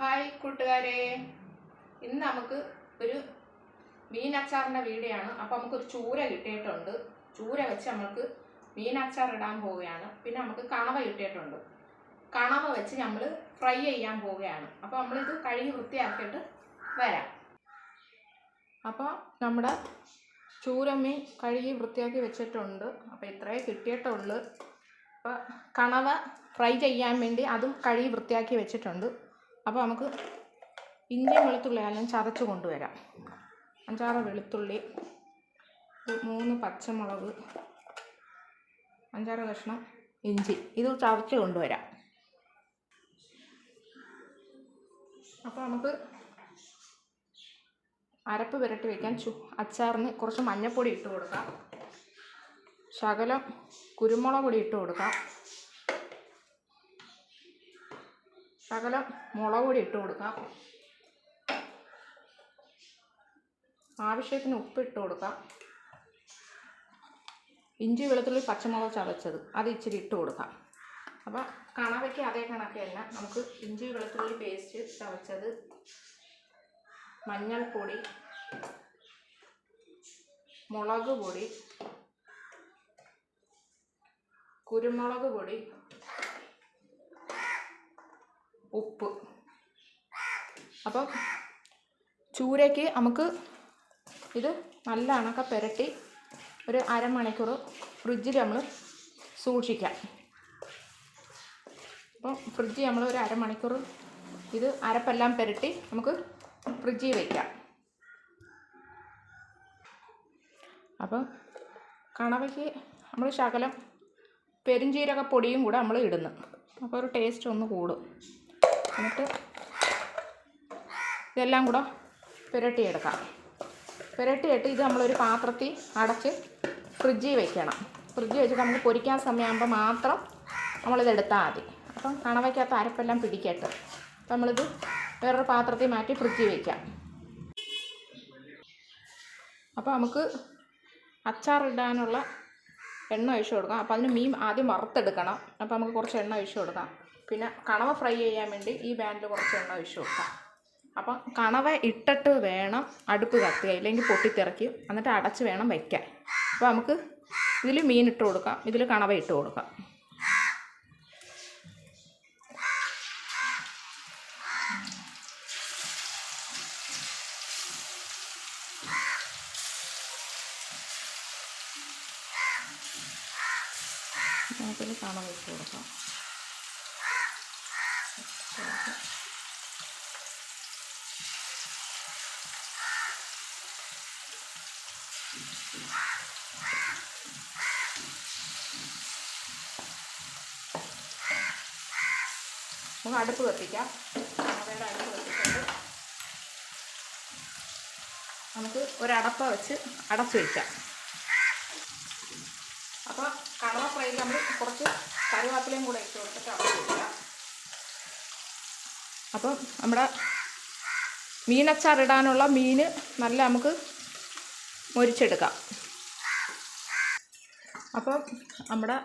Hi കൂട്ടുകാരെ. ഇന്ന് നമുക്ക് ഒരു മീൻ അച്ചാറിന്റെ വീഡിയോ ആണ് അപ്പോൾ നമുക്കൊരു ചൂര കിട്ടിയിട്ടുണ്ട്. ചൂര വെച്ച് നമുക്ക് മീൻ അച്ചാർ ഇടാൻ പോവുകയാണ്. പിന്നെ നമുക്ക് കണവ കിട്ടിയിട്ടുണ്ട്. കണവ വെച്ച് നമ്മൾ ഫ്രൈ ചെയ്യാൻ പോവുകയാണ്. അപ്പോൾ നമ്മളിത് കഴുകി വൃത്തിയാക്കിയിട്ട് വരാം. അപ്പോൾ നമ്മുടെ ചൂരമീൻ കഴുകി വൃത്തിയാക്കി വെച്ചിട്ടുണ്ട്. അപ്പോൾ ഇത്രയേ കിട്ടിയിട്ടുള്ളൂ. അപ്പോൾ കണവ ഫ്രൈ ചെയ്യാൻ വേണ്ടി അതും കഴുകി വൃത്തിയാക്കി വെച്ചിട്ടുണ്ട്. അപ്പോൾ നമുക്ക് ഇഞ്ചിയും വെളുത്തുള്ളി എല്ലാം ചതച്ച് കൊണ്ടുവരാം. അഞ്ചാറ് വെളുത്തുള്ളി മൂന്ന് പച്ചമുളക് അഞ്ചാറ് കഷ്ണം ഇഞ്ചി. ഇത് ചതച്ച് കൊണ്ടുവരാം. അപ്പോൾ നമുക്ക് അരപ്പ് വിരട്ടി വയ്ക്കാൻ ചു അച്ചാറിന് കുറച്ച് മഞ്ഞൾപ്പൊടി ഇട്ട് കൊടുക്കാം. ശകലം കുരുമുളക് പൊടി ഇട്ട് കൊടുക്കാം. ശകലം മുളക് പൊടി ഇട്ട് കൊടുക്കാം. ആവശ്യത്തിന് ഉപ്പ് ഇട്ട് കൊടുക്കാം. ഇഞ്ചി വെളുത്തുള്ളി പച്ചമുളക് ചതച്ചത്. അത് ഇച്ചിരി ഇട്ട് കൊടുക്കാം. അപ്പോൾ കണവയ്ക്ക് അതേ കണക്ക് തന്നെ നമുക്ക് ഇഞ്ചി വെളുത്തുള്ളി പേസ്റ്റ് ചതച്ചത്. മഞ്ഞൾപ്പൊടി മുളക് പൊടി കുരുമുളക് പൊടി ഉപ്പ്. അപ്പം ചൂരയ്ക്ക് നമുക്ക് ഇത് നല്ല അണക്ക പുരട്ടി ഒരു അരമണിക്കൂർ ഫ്രിഡ്ജിൽ നമ്മൾ സൂക്ഷിക്കാം. അപ്പം ഫ്രിഡ്ജ് നമ്മൾ ഒരു അരമണിക്കൂർ ഇത് അരപ്പെല്ലാം പുരട്ടി നമുക്ക് ഫ്രിഡ്ജിൽ വയ്ക്കാം അപ്പം കണവയ്ക്ക് നമ്മൾ ശകലം പെരുംജീരക പൊടിയും കൂടെ നമ്മൾ ഇടുന്നു. അപ്പോൾ ഒരു ടേസ്റ്റ് ഒന്ന് കൂടും. എന്നിട്ട് ഇതെല്ലാം കൂടെ പുരട്ടിയെടുക്കാം. പുരട്ടിയിട്ട് ഇത് നമ്മളൊരു പാത്രത്തിൽ അടച്ച് ഫ്രിഡ്ജിൽ വെക്കണം. ഫ്രിഡ്ജിൽ വെച്ചിട്ട് നമുക്ക് പൊരിക്കാൻ സമയമാകുമ്പോൾ മാത്രം നമ്മളിത് എടുത്താൽ മതി. അപ്പം കണവയ്ക്കകത്ത് അരപ്പെല്ലാം പിടിക്കട്ടെ. അപ്പം നമ്മളിത് വേറൊരു പാത്രത്തിൽ മാറ്റി ഫ്രിഡ്ജിൽ വയ്ക്കാം അപ്പോൾ നമുക്ക് അച്ചാറിടാനുള്ള എണ്ണ ഒഴിച്ച് കൊടുക്കാം. അപ്പോൾ അതിന് മീൻ ആദ്യം വറുത്തെടുക്കണം. അപ്പോൾ നമുക്ക് കുറച്ച് എണ്ണ ഒഴിച്ച് കൊടുക്കാം. പിന്നെ കണവ ഫ്രൈ ചെയ്യാൻ വേണ്ടി ഈ ബാനിൽ കുറച്ച് എണ്ണ ഒഴിച്ച് കൊടുക്കാം. അപ്പം കണവ ഇട്ടിട്ട് വേണം അടുപ്പ് കത്തുക ഇല്ലെങ്കിൽ പൊട്ടിത്തെറിക്കും. എന്നിട്ട് അടച്ച് വേണം വയ്ക്കാൻ അപ്പോൾ നമുക്ക് ഇതിൽ മീൻ ഇട്ട് കൊടുക്കാം ഇതിൽ കണവ ഇട്ട് കൊടുക്കാം. നമുക്കിത് കണവ ഇട്ട് കൊടുക്കാം. നമുക്ക് അടുപ്പ് കത്തിക്കാം. അവയുടെ അടുപ്പ് കത്തിച്ചിട്ട് നമുക്ക് ഒരടപ്പ വെച്ച് അടച്ചു വയ്ക്കാം അപ്പോൾ കണവ ഫ്രൈ നമ്മൾ കുറച്ച് കറിവേപ്പിലയും കൂടെ ഇട്ട് കൊടുത്തിട്ട് അടച്ചു വയ്ക്കാം അപ്പം നമ്മുടെ മീനച്ചാറിടാനുള്ള മീൻ നല്ല നമുക്ക് മൊരിച്ചെടുക്കാം. അപ്പം നമ്മുടെ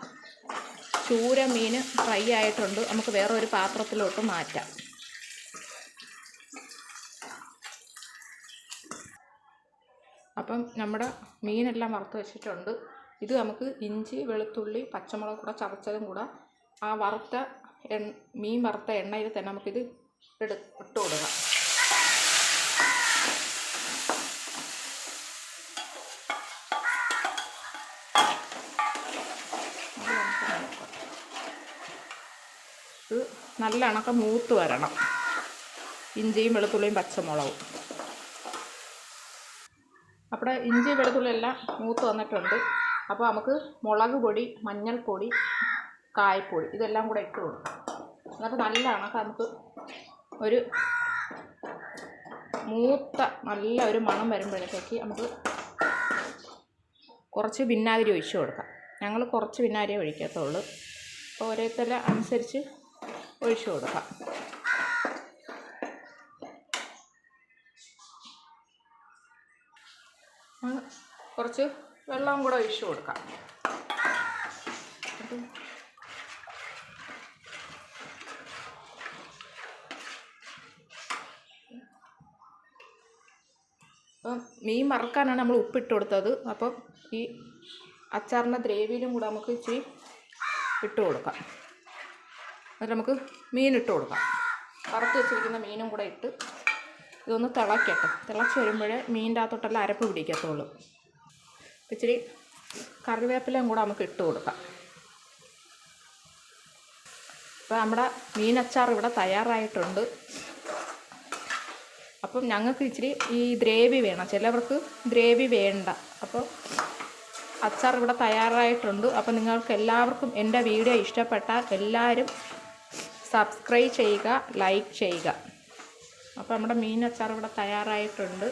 ചൂര മീൻ ഫ്രൈ ആയിട്ടുണ്ട്. നമുക്ക് വേറെ ഒരു പാത്രത്തിലോട്ട് മാറ്റാം. അപ്പം നമ്മുടെ മീനെല്ലാം വറുത്ത് വെച്ചിട്ടുണ്ട്. ഇത് നമുക്ക് ഇഞ്ചി വെളുത്തുള്ളി പച്ചമുളക് കൂടെ ചതച്ചതും കൂടെ ആ വറുത്ത എണ്ണ മീൻ വറുത്ത എണ്ണയിൽ തന്നെ നമുക്കിത് എടു ഇട്ട് കൊടുക്കാം. ഇത് നല്ല അണക്ക മൂത്ത് വരണം. ഇഞ്ചിയും വെളുത്തുള്ളിയും പച്ചമുളകും. അപ്പോൾ ഇഞ്ചി വെളുത്തുള്ളി എല്ലാം മൂത്ത് വന്നിട്ടുണ്ട്. അപ്പോൾ നമുക്ക് മുളക് പൊടി മഞ്ഞൾപ്പൊടി കായപ്പൊടി ഇതെല്ലാം കൂടെ ഇട്ട് കൊടുക്കാം. എന്നിട്ട് നല്ല അണക്ക നമുക്ക് ഒരു മൂത്ത നല്ല ഒരു മണം വരുമ്പോഴത്തേക്ക് നമുക്ക് കുറച്ച് വിനാഗിരി ഒഴിച്ച് കൊടുക്കാം. ഞങ്ങൾ കുറച്ച് വിനാഗിരി ഒഴിക്കത്തുള്ളൂ. അപ്പോൾ ഓരോരുത്തരുടെ അനുസരിച്ച് ഒഴിച്ചു കൊടുക്കാം. കുറച്ച് വെള്ളം കൂടെ ഒഴിച്ചു കൊടുക്കാം. അപ്പം മീൻ വറുക്കാനാണ് നമ്മൾ ഉപ്പിട്ട് കൊടുത്തത്. അപ്പം ഈ അച്ചാറിന്റെ ഗ്രേവിയിലും കൂടെ നമുക്ക് ഇച്ചിരി ഇട്ട് കൊടുക്കാം. എന്നിട്ട് നമുക്ക് മീൻ ഇട്ട് കൊടുക്കാം. വറുത്ത് വെച്ചിരിക്കുന്ന മീനും കൂടെ ഇട്ട് ഇതൊന്ന് തിളക്കട്ടെ. തിളച്ച് വരുമ്പോഴേ മീനിന്റെ അകത്തോട്ടെല്ലാം അരപ്പ് പിടിക്കത്തുള്ളൂ. ഇച്ചിരി കറിവേപ്പിലയും കൂടെ നമുക്ക് ഇട്ട് കൊടുക്കാം. അപ്പോൾ നമ്മുടെ മീനച്ചാർ ഇവിടെ തയ്യാറായിട്ടുണ്ട്. അപ്പം ഞങ്ങൾക്ക് ഇച്ചിരി ഈ ഗ്രേവി വേണം. ചിലവർക്ക് ഗ്രേവി വേണ്ട. അപ്പോൾ അച്ചാർ ഇവിടെ തയ്യാറായിട്ടുണ്ട്. അപ്പോൾ നിങ്ങൾക്ക് എല്ലാവർക്കും എന്റെ വീഡിയോ ഇഷ്ടപ്പെട്ടാൽ എല്ലാവരും സബ്സ്ക്രൈബ് ചെയ്യുക ലൈക്ക് ചെയ്യുക. അപ്പോൾ നമ്മുടെ മീൻ അച്ചാർ ഇവിടെ തയ്യാറായിട്ടുണ്ട്.